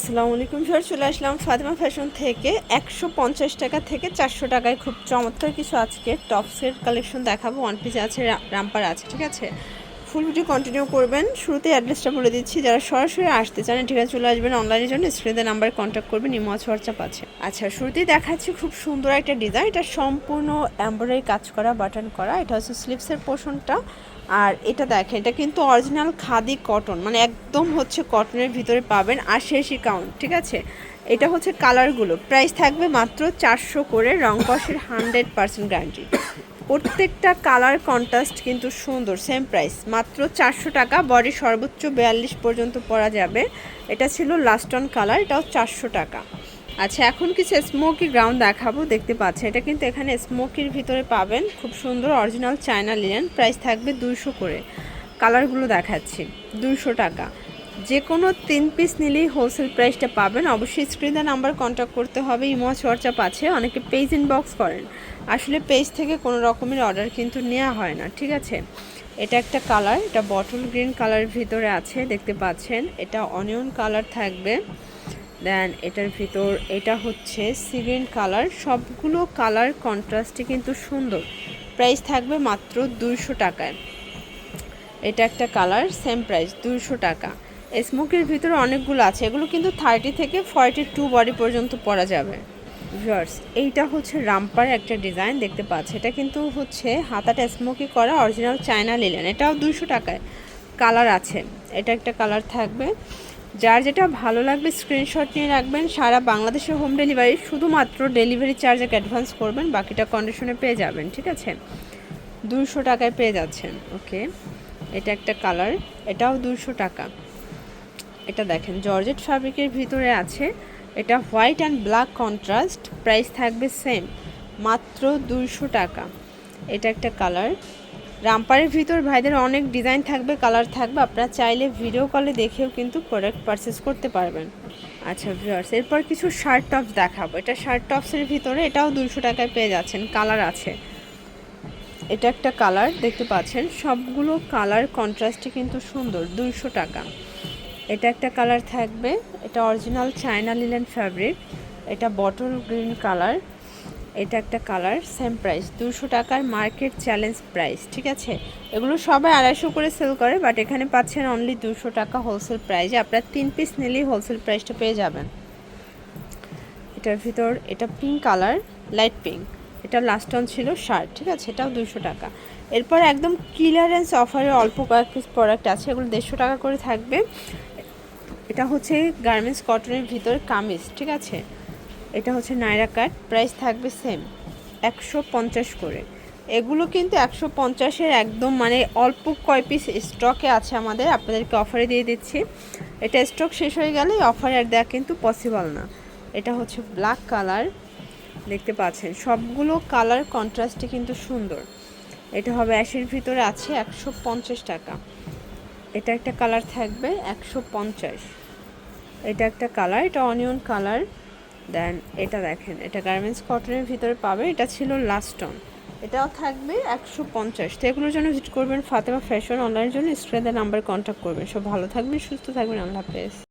আসসালামু আলাইকুম স্যার চলে আসলাম ফাতেমা ফ্যাশন থেকে। একশো পঞ্চাশ টাকা থেকে চারশো টাকায় খুব চমৎকার কিছু আজকে টপসের কালেকশন দেখাবো। ওয়ান পিস আছে রামপার আছে, ঠিক আছে? ফুল ভিডিও কন্টিনিউ করবেন। শুরুতে অ্যাড্রেসটা বলে দিচ্ছি, যারা সরাসরি আসতে চান, ঠিক আছে, চলে আসবেন অনলাইনের জন্য স্ক্রিনের নাম্বারে কন্ট্যাক্ট করবেন, ইমো হোয়াটসঅ্যাপ আছে। আচ্ছা শুরুতেই দেখাচ্ছি খুব সুন্দর একটা ডিজাইন এটা সম্পূর্ণ এমব্রয়ডারি কাজ করা বাটন করা। এটা হচ্ছে স্লিপসের পোর্শনটা আর এটা দেখেন, এটা কিন্তু অরিজিনাল খাদি কটন মানে একদম হচ্ছে কটনের ভিতরে পাবেন আশি কাউন্ট ঠিক আছে? এটা হচ্ছে কালারগুলো প্রাইস থাকবে মাত্র চারশো করে, রং কষের হান্ড্রেড পার্সেন্ট গ্যারান্টি প্রত্যেকটা কালার কন্ট্রাস্ট কিন্তু সুন্দর সেম প্রাইস মাত্র চারশো টাকা বডি সর্বোচ্চ বিয়াল্লিশ পর্যন্ত পরা যাবে। এটা ছিল লাস্ট অন কালার এটাও চারশো টাকা। আচ্ছা এখন কিছু স্মোকি গ্রাউন্ড দেখাবো, দেখতে পাচ্ছেন। এটা কিন্তু এখানে স্মোকির ভিতরে পাবেন। খুব সুন্দর অরিজিনাল চায়না লিনেন প্রাইস থাকবে দুইশো করে। কালারগুলো দেখাচ্ছি, দুইশো টাকা। যে কোনো তিন পিস নিলেই হোলসেল প্রাইসটা পাবেন। অবশ্যই স্ক্রিনে নাম্বার কন্ট্যাক্ট করতে হবে, ইমো, হোয়াটসঅ্যাপ আছে, অনেকে পেজ ইনবক্স করেন। আসলে পেজ থেকে কোনো রকমের অর্ডার কিন্তু নেওয়া হয় না, ঠিক আছে? এটা একটা কালার এটা বটল গ্রিন কালারের ভিতরে আছে, দেখতে পাচ্ছেন। এটা অনিয়ন কালার থাকবে। দেন এটার ভিতর, এটা হচ্ছে সিগ্রিন কালার। সবগুলো কালার কন্ট্রাস্টে কিন্তু সুন্দর। প্রাইস থাকবে মাত্র দুইশো টাকায়। এটা একটা কালার সেম প্রাইস দুইশো টাকা। স্মোকের ভিতরে অনেকগুলো আছে। এগুলো কিন্তু থার্টি থেকে ফর্টি টু বডি পর্যন্ত পরা যাবে। ভিউয়ার্স এইটা হচ্ছে রামপার একটা ডিজাইন দেখতে পাচ্ছে। এটা কিন্তু হচ্ছে হাতাটা স্মোকি করা অরিজিনাল চায়না লিলেন এটাও দুইশো টাকায়। কালার আছে। এটা একটা কালার থাকবে। যার যেটা ভালো লাগবে স্ক্রিনশট নিয়ে রাখবেন, সারা বাংলাদেশের হোম ডেলিভারি শুধুমাত্র ডেলিভারি চার্জ এক অ্যাডভান্স করবেন, বাকিটা কন্ডিশনে পেয়ে যাবেন, ঠিক আছে? দুশো টাকায় পেয়ে যাচ্ছেন ওকে এটা একটা কালার এটাও দুশো টাকা। এটা দেখেন জর্জেট ফ্যাব্রিকের ভিতরে আছে, এটা white and black contrast price থাকবে সেম মাত্র দুইশো টাকা। এটা একটা কালার রামপারের ভিতর ভাইদের অনেক ডিজাইন থাকবে, কালার থাকবে। আপনারা চাইলে ভিডিও কলে দেখেও কিন্তু প্রোডাক্ট পারচেস করতে পারবেন। আচ্ছা ভিউয়ার্স এরপর কিছু শার্ট টপস দেখাবো। এটা শার্ট টপসের ভিতরে এটাও দুশো টাকায় পেয়ে যাচ্ছেন কালার আছে। এটা একটা কালার দেখতে পাচ্ছেন। সবগুলো কালার কন্ট্রাস্টে কিন্তু সুন্দর, দুইশো টাকা। এটা একটা কালার থাকবে, এটা অরিজিনাল চায়না লিলেন ফ্যাব্রিক এটা বটল গ্রিন কালার এটা একটা কালার সেম প্রাইস দুশো টাকার মার্কেট চ্যালেঞ্জ প্রাইস ঠিক আছে? এগুলো সবাই আড়াইশো করে সেল করে বাট এখানে পাচ্ছেন অনলি দুশো টাকা হোলসেল প্রাইসে আপনার তিন পিস নিলেই হোলসেল প্রাইসটা পেয়ে যাবেন। এটার ভিতর, এটা পিঙ্ক কালার লাইট পিঙ্ক এটা লাস্ট অন ছিল শার্ট ঠিক আছে? এটাও দুশো টাকা। এরপর একদম ক্লিয়ারেন্স অফারে অল্প কয়েক পিস প্রোডাক্ট আছে, এগুলো দেড়শো টাকা করে থাকবে। এটা হচ্ছে গার্মেন্টস কটনের ভিতর কামিজ, ঠিক আছে? এটা হচ্ছে নায়রা কাট প্রাইস থাকবে সেম একশো পঞ্চাশ করে। এগুলো কিন্তু একশো পঞ্চাশের একদম মানে অল্প কয় পিস স্টকে আছে আমাদের, আপনাদেরকে অফারে দিয়ে দিচ্ছি। এটা স্টক শেষ হয়ে গেলে অফারে আর দেওয়া কিন্তু পসিবল না। এটা হচ্ছে ব্ল্যাক কালার দেখতে পাচ্ছেন, সবগুলো কালার কন্ট্রাস্টে কিন্তু সুন্দর। এটা হবে অ্যাশের ভিতরে আছে একশো পঞ্চাশ টাকা। এটা একটা কালার থাকবে একশো পঞ্চাশ। এটা একটা কালার এটা অনিয়ন কালার দেন এটা দেখেন, এটা গার্মেন্টস কটনের ভিতরে পাবে এটা ছিল লাস্ট টন এটাও থাকবে একশো পঞ্চাশ। তো এগুলোর জন্য ভিজিট করবেন ফাতেমা ফ্যাশন অনলাইনের জন্য, স্ক্রিনে নাম্বার কন্ট্যাক্ট করবেন। সব ভালো থাকবেন, সুস্থ থাকবেন, আল্লাহ হাফেজ।